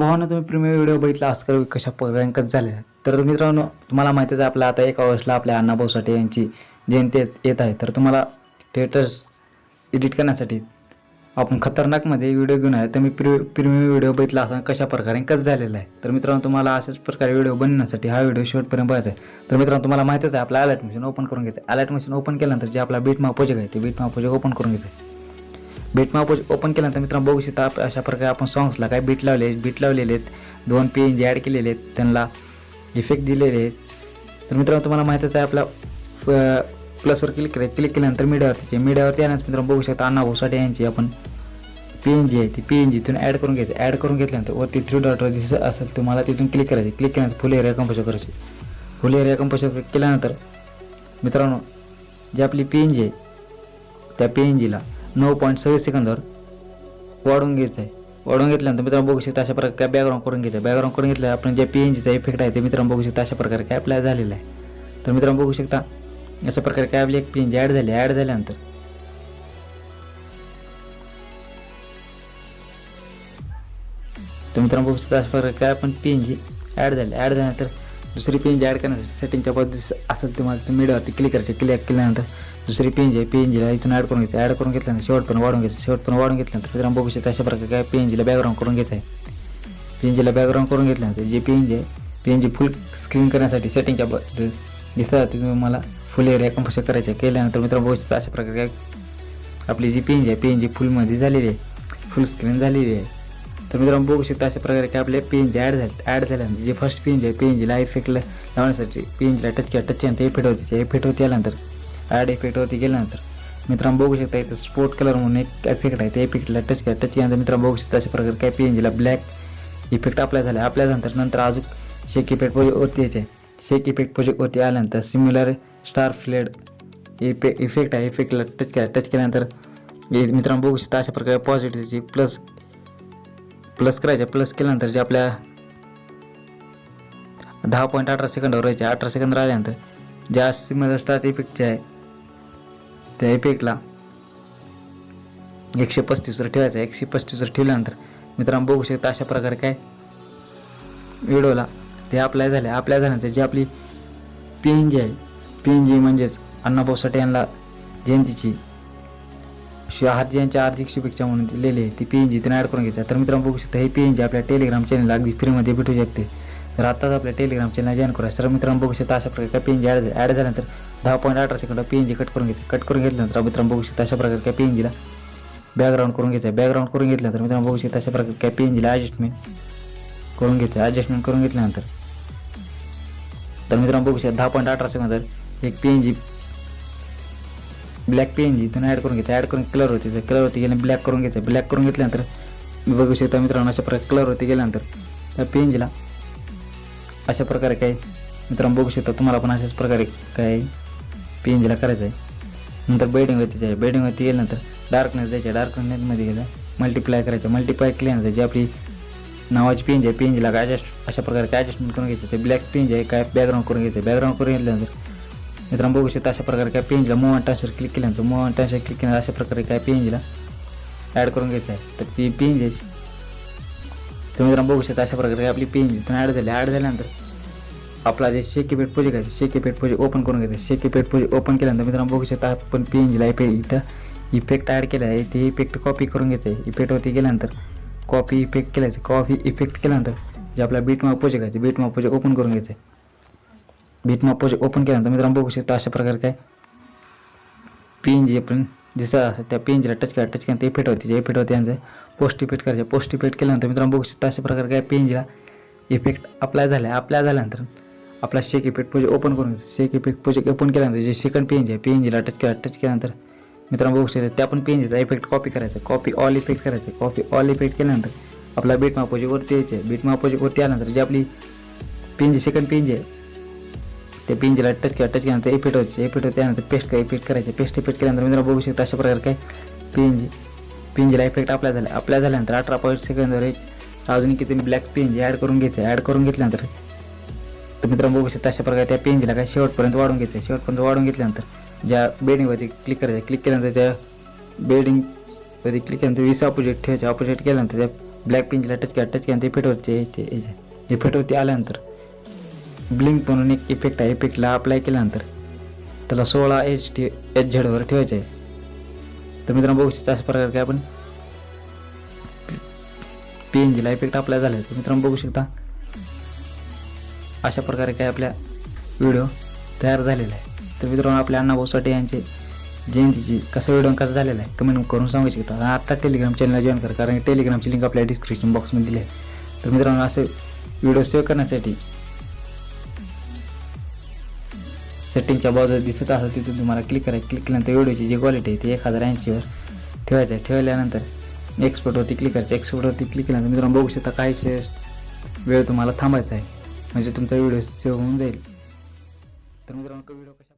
भावानं तुम्ही premium video बघितला ऑस्कर कशा रँकच झाले. तर मित्रांनो तुम्हाला माहितीच आहे आपल्या आता एक ऑगस्टला आपल्या अण्णाभाऊ साठे यांची जयंती येत- येत आहे. तर तुम्हाला थिएटर्स एडिट करण्यासाठी आपण खतरनाकमध्ये व्हिडिओ घेऊन आहे तर मी प्रि प्रीमियम व्हिडिओ बघितला असताना कशा प्रकारे कसं झालेला आहे. तर मित्रांनो तुम्हाला अशाच प्रकारे व्हिडिओ बनवण्यासाठी हा व्हिडिओ शेवटपर्यंत बघायचा आहे. तर मित्रांनो तुम्हाला माहितीच आहे आपला अलर्ट मशीन ओपन करून घ्यायचं अलर्ट मशीन ओपन केल्यानंतर जे आपला बीट माप आहे ते बीट माप ओपन करून घ्यायचं बीट माप ओपन केल्यानंतर मित्रांनो बघू शकता आप- अशा प्रकारे आपण सॉंग्सला काय बीट लावले बीट लावलेले आहेत. दोन पी एन जी ॲड केलेले आहेत. त्यांना इफेक्ट दिलेले आहेत. तर मित्रांनो तुम्हाला माहितीच आहे आपला प्लसवर क्लिक करायचं क्लिक केल्यानंतर मीडियावरती मीडियावरती आल्यानंतर मित्रांनो बघू शकता अण्णा भाऊ यांची आपण पी एन जी आहे. ती पी एन जीतून ॲड करून घ्यायचं. ॲड करून घेतल्यानंतर वरती थ्री डॉटवर दिसत असेल तुम्हाला तिथून क्लिक करायचे. क्लिक केल्यानंतर फुल एरिया कंपोजर करायची. फुल एरिया कंपोजर केल्यानंतर मित्रांनो जी आपली पी एन जी आहे त्या पी एन जीला नऊ पॉईंट सव्वीस सेकंदावर वाढून घ्यायचं आहे वाढून घेतल्यानंतर मित्रांनो बघू शकता अशा प्रकारे काय बॅकग्राऊंड करून घ्यायचं बॅकग्राऊंड करून घेतलं आपण जे पी एन जीचा इफेक्ट आहे ते मित्रांनो बघू शकता अशा प्रकारे काय अप्लाय झालेला आहे. तर मित्रांनो बघू शकता अशा प्रकारे काय आपली एक पी एन जी ॲड झाली. ॲड झाल्यानंतर तर मित्रांनो बघू शकता अशा प्रकारे काय आपण पी एन जी ॲड झाली. ॲड झाल्यानंतर दुसरी पी एन जी ॲड करण्यासाठी सेटिंगच्या पद्धती असेल तुम्हाला मीडियावरती क्लिक करायचे. क्लिक केल्यानंतर दुसरी पेंज आहे पेंजीला इथून ॲड करून घ्यायचं ॲड करून घेतल्यानंतर शेवटपर्यंत वाढून घ्यायचं शेवटपर्यंत वाढून घेतल्यानंतर मित्रांनो बघू शकता अशा प्रकारे काय पेंजीला बॅकग्राऊंड करून घ्यायचं आहे पेंजीला बॅकग्राऊंड करून घेतल्यानंतर जे पी आहे पेंजी फुल स्क्रीन करण्यासाठी सेटिंगच्या ब- तिथून मला फुल एरिया कंपोजर करायचं आहे केल्यानंतर मित्रांनो बघू शकता अशा प्रकारे काय आपली जी पी आहे पेंजी फुलमध्ये झालेली आहे फुल स्क्रीन झालेली आहे तर मित्रांनो बघू शकता अशा प्रकारे काय आपले पी ॲड झाले ॲड झाल्यानंतर जे फर्स्ट पी आहे पेंजीला इफेक्टला इफेक्ट लावण्यासाठी पी टचक्या टचच्यानंतर टच केला टच इफेक्ट होते त्या इफेक्ट होती आल्यानंतर ॲड इफेक्टवरती गेल्यानंतर मित्रांनो बघू शकता इथं स्पोर्ट कलर म्हणून एक इफेक्ट आहे. त्या इफेक्टला टच केला टच केल्यानंतर मित्रांनो बघू शकता अशा प्रकारे काय पी एन जीला ब्लॅक इफेक्ट अप्लाय झाला. अप्लाय झाल्यानंतर नंतर अजून शेक इफेक्ट प्रोजेक्टवरती यायचे शेक इफेक्ट प्रोजेक्टवरती आल्यानंतर सिम्युलर स्टार फ्लेड इफे इफेक्ट आहे. इफेक्टला टच केला टच केल्यानंतर मित्रांनो बघू शकता अशा प्रकारे पॉझिटिव्हची प्लस प्लस करायचे. प्लस केल्यानंतर जे आपल्या दहा पॉईंट अठरा सेकंदावर राहायचे अठरा सेकंद राहिल्यानंतर ज्या सिम्युलर स्टार इफेक्टचे आहे त्या एपेकला एकशे पस्तीसवर ठेवायचं. आहे एकशे पस्तीसवर ठेवल्यानंतर मित्रांनो बघू शकता अशा प्रकारे काय व्हिडिओला ते अप्लाय झाले. अप्लाय झाल्यानंतर जी आपली पी एन जी आहे. पी एन जी म्हणजेच अण्णाभाऊ साठे यांना जयंतीची हात यांच्या आर्थिक शुभेच्छा म्हणून दिलेली आहे. ती पी एन जीतून ॲड करून घ्यायचं तर मित्रांनो बघू शकता हे पी एन जी आपल्या टेलिग्राम चॅनलला अगदी फ्रीमध्ये भेटू शकते. तर आताच आपल्या टेलिग्राम चॅनल जॉईन करूया. तर मित्रांनो बघू शकता अशा प्रकारे P N G add add झाल्यानंतर दहा पॉईंट अठरा second P N G cut करून घ्यायचं. कट करून घेतल्यानंतर मित्रांनो बघू शकता अशा प्रकारे काय पी एन जीला बॅकग्राऊंड करून घ्यायचं. बॅकग्राऊंड करून घेतल्यानंतर मित्रांनो बघू शकता अशा प्रकारे काय पी एन जीला ॲडजस्टमेंट करून घ्यायचं. ॲडजस्टमेंट करून घेतल्यानंतर तर मित्रांनो बघू शकता दहा पॉईंट अठरा सेकंदात एक P N G black P N G इथून ॲड करून घ्यायचं. ॲड करून कलर होते तर कलर होती गेले ब्लॅक करून घ्यायचं. ब्लॅक करून घेतल्यानंतर मी बघू शकता मित्रांनो अशा प्रकारे कलर होते गेल्यानंतर त्या पी एन जीला अशा प्रकारे काय? मित्रांनो बघू शकता तुम्हाला पण अशाच प्रकारे काय पी एन जीला करायचं आहे नंतर बेडिंग होती आहे बेडिंग होती गेल्यानंतर डार्कनेस द्यायच्या डार्कनेसमध्ये गेलं मल्टिप्लाय करायचं. मल्टिप्लाय केल्यानंतर जी आपली नावाची पेंज आहे पेंजला काय ॲडजस्ट अशा प्रकारे काय ॲडजस्टमेंट करून घ्यायचं? ते ब्लॅक पेंज आहे काय बॅकग्राऊंड करून घ्यायचं? बॅकग्राऊंड करून घेतल्यानंतर मित्रांनो बघू शकता अशा प्रकारे काय पेंजला मोहन ट्रान्सफर क्लिक केल्यानंतर मोहन ट्रान्सफर क्लिक केल्यानंतर अशा प्रकारे काय पेंजला ॲड करून घ्यायचं आहे. तर ती पेंज आहे. तर मित्रांनो बघू शकता अशा प्रकारे आपली पेंज इथून ॲड झाली. ॲड झाल्यानंतर आपला जे शेके पेट प्रोजेक्ट आहे शेके पेट प्रोजेक्ट ओपन करून घेते शेके पेट प्रोजेक्ट ओपन केल्यानंतर मित्रांनो बघू शकता आपण जीला इफेक्ट इथं. इफेक्ट ॲड केला आहे. ते इफेक्ट कॉपी करून घ्यायचं आहे इफेक्टवरती गेल्यानंतर कॉपी इफेक्ट केल्याचं कॉपी इफेक्ट केल्यानंतर जे आपला बीट मॅप प्रोजेक्ट आहे बीट मॅप प्रोजेक्ट ओपन करून घ्यायचं आहे बीट प्रोजेक्ट ओपन केल्यानंतर मित्रांनो बघू शकता अशा प्रकारे काय? पी एन जी आपण दिसत असतात त्या पेनजीला टच करा टच केल्यानंतर इफेक्ट होते जे इफेक्ट होते यांचं पोस्ट इफेक्ट करायचे. पोस्ट इफेक्ट केल्यानंतर मित्रांनो बघू शकता अशा प्रकारे काय? पेनजीला इफेक्ट अप्लाय झाला अप्लाय झाल्यानंतर आपला शेक इफेक्ट प्रोजेक्ट ओपन करून शेक इफेक्ट प्रोजेक्ट ओपन केल्यानंतर जे सेकंड पेंज आहे पेनजीला टच केला टच केल्यानंतर मित्रांनो बघू शकता त्या पण पेनजीचा इफेक्ट कॉपी करायचा कॉपी ऑल इफेक्ट करायचं कॉपी ऑल इफेक्ट केल्यानंतर आपला बीट मापोजी वरती यायचे बीट मापोजी वरती आल्यानंतर जे आपली पेंजी सेकंड पेन जी आहे त्या पेंजीला टच केला टच केल्यानंतर इफेक्ट होते. इफेक्ट होते त्यानंतर पेस्ट काय इफेक्ट करायचे. पेस्ट इफेक्ट केल्यानंतर मित्रांनो बघू शकता अशा प्रकारे काय पेंजी पेनजीला इफेक्ट आपल्या झाला. आपल्या झाल्यानंतर अठरा पॉईंट सेकंदवर अजून किती ब्लॅक पेनजी ॲड करून घ्यायचं ॲड करून घेतल्यानंतर तर मित्रांनो बघू शकता अशा प्रकारे त्या पेनजीला काय शेवटपर्यंत वाढून घ्यायचं शेवटपर्यंत वाढून घेतल्यानंतर ज्या बेडिंगवरती क्लिक करायचं क्लिक केल्यानंतर त्या बेडिंगवरती क्लिक केल्यानंतर वीस ऑपोजिट ठेवायचे. ऑपोजिट केल्यानंतर त्या ब्लॅक पेनला टच केला टच केल्यानंतर इफेक्टवरती ते इफेक्टवरती आल्यानंतर ब्लिंक म्हणून एक इफेक्ट आहे. इफेक्टला अप्लाय केल्यानंतर त्याला सोळा एच टी एच झेडवर ठेवायचं आहे. तर मित्रांनो बघू शकता अशा प्रकारे काय आपण पी एन जीला इफेक्ट अप्लाय झाला तर मित्रांनो बघू शकता अशा प्रकारे काही आपल्या व्हिडिओ तयार झालेला आहे तर मित्रांनो आपल्या अण्णाभाऊ साठे यांचे जयंतीची कसा व्हिडिओ कसा झालेला आहे कमेंट करून सांगू शकता. आणि आत्ता टेलिग्राम चॅनलला जॉईन करा कारण टेलिग्रामची लिंक आपल्या डिस्क्रिप्शन बॉक्समध्ये दिली आहे. तर मित्रांनो असे व्हिडिओ सेव्ह करण्यासाठी सेटिंगच्या बाजूला दिसत असेल तिथून तुम्हाला क्लिक करा. क्लिक केल्यानंतर व्हिडिओची जी क्वालिटी आहे ती एक हजार ऐंशीवर ठेवायचं आहे. ठेवल्यानंतर एक्सपोर्टवरती क्लिक करायचं एक्सपोर्टवरती क्लिक केल्यानंतर मित्रांनो बघू शकता काही वेळ तुम्हाला थांबायचा आहे. म्हणजे तुमचा व्हिडिओ सेव्ह होऊन जाईल तर मित्रांनो व्हिडिओ कशा